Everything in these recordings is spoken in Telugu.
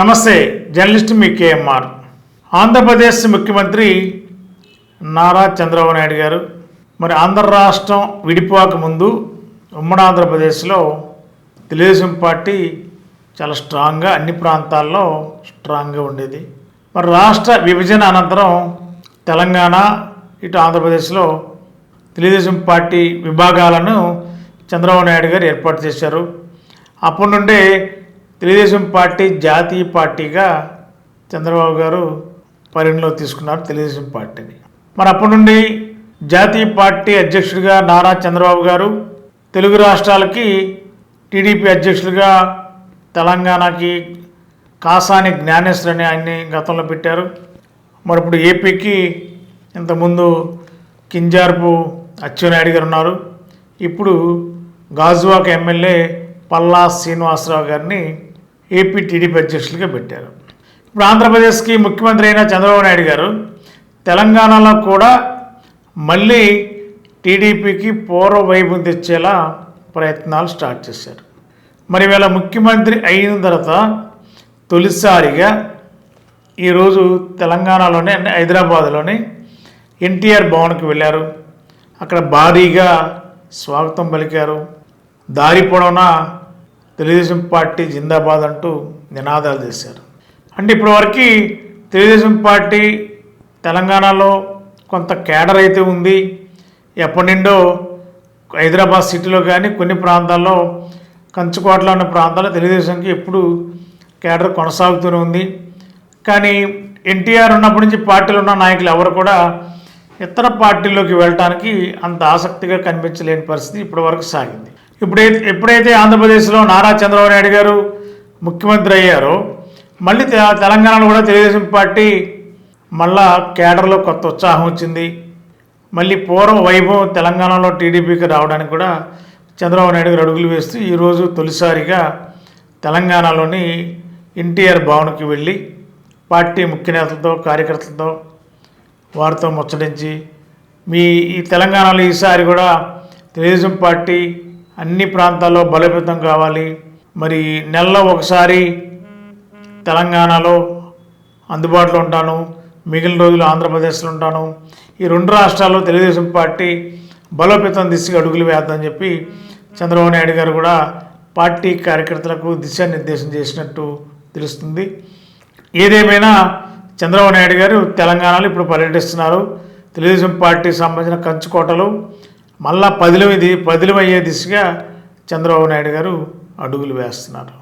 నమస్తే జర్నలిస్ట్ మీ కేఎంఆర్. ఆంధ్రప్రదేశ్ ముఖ్యమంత్రి నారా చంద్రబాబు నాయుడు గారు మరి ఆంధ్ర రాష్ట్రం విడిపోక ముందు ఉమ్మడి ఆంధ్రప్రదేశ్లో తెలుగుదేశం పార్టీ చాలా స్ట్రాంగ్గా అన్ని ప్రాంతాల్లో స్ట్రాంగ్గా ఉండేది. మరి రాష్ట్ర విభజన అనంతరం తెలంగాణ ఇటు ఆంధ్రప్రదేశ్లో తెలుగుదేశం పార్టీ విభాగాలను చంద్రబాబు నాయుడు గారు ఏర్పాటు చేశారు. అప్పటి నుండే తెలుగుదేశం పార్టీ జాతీయ పార్టీగా చంద్రబాబు గారు పరిగణలో తీసుకున్నారు తెలుగుదేశం పార్టీని. మరి అప్పటి నుండి జాతీయ పార్టీ అధ్యక్షుడిగా నారా చంద్రబాబు గారు తెలుగు రాష్ట్రాలకి టీడీపీ అధ్యక్షుడిగా తెలంగాణకి కాసాని జ్ఞానేశ్వర్ అని ఆయన్ని గతంలో పెట్టారు. మరి ఇప్పుడు ఏపీకి ఇంతకుముందు కింజార్పు అచ్చెన్నాయుడు గారు ఉన్నారు. ఇప్పుడు గాజువాక ఎమ్మెల్యే పల్లా శ్రీనివాసరావు గారిని ఏపీ టీడీపీ అధ్యక్షులుగా పెట్టారు. ఇప్పుడు ఆంధ్రప్రదేశ్కి ముఖ్యమంత్రి అయిన చంద్రబాబు నాయుడు గారు తెలంగాణలో కూడా మళ్ళీ టీడీపీకి పూర్వ వైభవం తెచ్చేలా ప్రయత్నాలు స్టార్ట్ చేశారు. మరి వీళ్ళ ముఖ్యమంత్రి అయిన తర్వాత తొలిసారిగా ఈరోజు తెలంగాణలోనే అంటే హైదరాబాద్లోని ఎన్టీఆర్ భవన్కి వెళ్ళారు. అక్కడ భారీగా స్వాగతం పలికారు. దారి పొడవునా తెలుగుదేశం పార్టీ జిందాబాద్ అంటూ నినాదాలు చేశారు. అంటే ఇప్పటివరకు తెలుగుదేశం పార్టీ తెలంగాణలో కొంత కేడర్ అయితే ఉంది. ఎప్పటి నుండో హైదరాబాద్ సిటీలో కానీ కొన్ని ప్రాంతాల్లో కంచుకోటలో ఉన్న ప్రాంతాల్లో తెలుగుదేశంకి ఎప్పుడు కేడర్ కొనసాగుతూనే ఉంది. కానీ ఎన్టీఆర్ ఉన్నప్పటి నుంచి పార్టీలో ఉన్న నాయకులు ఎవరు కూడా ఇతర పార్టీల్లోకి వెళ్ళటానికి అంత ఆసక్తిగా కనిపించలేని పరిస్థితి ఇప్పటి వరకు సాగింది. ఇప్పుడైతే ఎప్పుడైతే ఆంధ్రప్రదేశ్లో నారా చంద్రబాబు నాయుడు గారు ముఖ్యమంత్రి అయ్యారో మళ్ళీ తెలంగాణలో కూడా తెలుగుదేశం పార్టీ మళ్ళా కేడర్లో కొత్త ఉత్సాహం వచ్చింది. మళ్ళీ పూర్వ వైభవం తెలంగాణలో టీడీపీకి రావడానికి కూడా చంద్రబాబు నాయుడు గారు అడుగులు వేస్తూ ఈరోజు తొలిసారిగా తెలంగాణలోని ఎన్టీఆర్ భవన్కి వెళ్ళి పార్టీ ముఖ్య నేతలతో కార్యకర్తలతో వారితో ముచ్చటించి మీ ఈ తెలంగాణలో ఈసారి కూడా తెలుగుదేశం పార్టీ అన్ని ప్రాంతాల్లో బలోపేతం కావాలి. మరి నెలలో ఒకసారి తెలంగాణలో అందుబాటులో ఉంటాను. మిగిలిన రోజులు ఆంధ్రప్రదేశ్లో ఉంటాను. ఈ రెండు రాష్ట్రాల్లో తెలుగుదేశం పార్టీ బలోపేతం దిశగా అడుగులు వేద్దని చెప్పి చంద్రబాబు నాయుడు గారు కూడా పార్టీ కార్యకర్తలకు దిశానిర్దేశం చేసినట్టు తెలుస్తుంది. ఏదేమైనా చంద్రబాబు నాయుడు గారు తెలంగాణలో ఇప్పుడు పర్యటిస్తున్నారు. తెలుగుదేశం పార్టీ సంబంధించిన కంచుకోటలు మళ్ళా పదిలమిది పదిలమయ్యే దిశగా చంద్రబాబు నాయుడు గారు అడుగులు వేస్తున్నారు.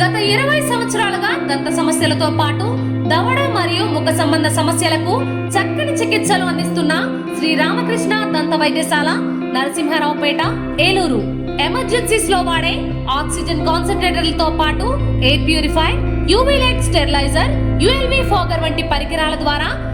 గత ఇరవై సంవత్సరాలుగా దంత సమస్యలతో పాటు దవడ మరియు ముఖ సంబంధ సమస్యలకు చక్కని చికిత్సలు అందిస్తున్న శ్రీ రామకృష్ణ దంత వైద్యశాల నరసింహారావుపేట ఏలూరు. ఎమర్జెన్సీస్లో వాడే ఆక్సిజన్ కాన్సన్ట్రేటర్లతో పాటు air purify UV light sterilizer ULV fogger వంటి పరికరాల ద్వారా